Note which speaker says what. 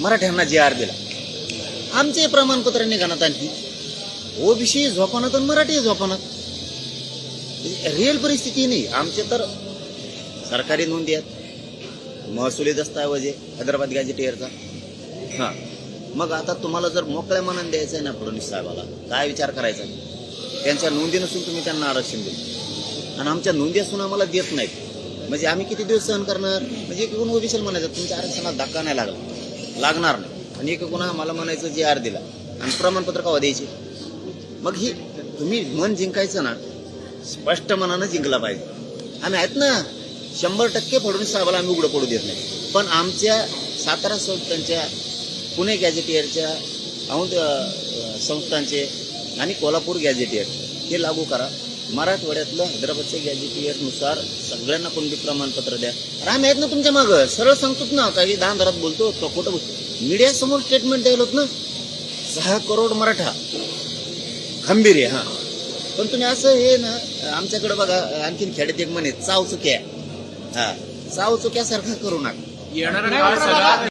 Speaker 1: मराठ्यांना जे आर दिला. आमचे प्रमाणपत्र निघाणात आणखी ओबीसी झोपानात आणि मराठी झोपानात. रिअल परिस्थिती नाही. आमचे तर सरकारी नोंदी आहेत. महसुली दस्तावेज आहे हैदराबाद गॅजेटियरचा हां. मग आता तुम्हाला जर मोकळ्या मनाने द्यायचं आहे ना फडणवीस साहेबाला काय विचार करायचा? त्यांच्या नोंदी नसून तुम्ही त्यांना आरक्षण दिलं आणि आमच्या नोंदी असून आम्हाला देत नाहीत. म्हणजे आम्ही किती दिवस सहन करणार? म्हणजे एक एकूण म्हणायचं तुमच्या आरक्षणात धक्का नाही लागला. लागणार नाही. आणि एक कोणा आम्हाला म्हणायचं जे आर दिला. आणि प्रमाणपत्र कवा द्यायचे? मग ही तुम्ही मन जिंकायचं ना स्पष्ट मनानं जिंकला पाहिजे. आम्ही आहेत ना शंभर टक्के फडणवीस साहेबाला आम्ही उघडं पडू देत नाही. पण आमच्या सातारा संस्थांच्या पुणे गॅझेटियरच्या औंध संस्थांचे आणि कोल्हापूर गॅझेटियर हे लागू करा. मराठवाड्यातलं हैदराबादच्या गॅजेटियरनुसार सगळ्यांना कोणती प्रमाणपत्र द्या? अरे आम्ही आहेत ना तुमच्या मागं. सरळ सांगतोच ना काही दहा दरात बोलतो तो खोटं बोलतो. मीडिया समोर स्टेटमेंट द्यायला होत ना? सहा करोड मराठा. खंबीर आहे हा. पण तुम्ही असं हे ना आमच्याकडे बघा आणखीन खेड्यात एक म्हणे चाव चुक्या हा चाव चुक्यासारखं करू नका.
Speaker 2: येणार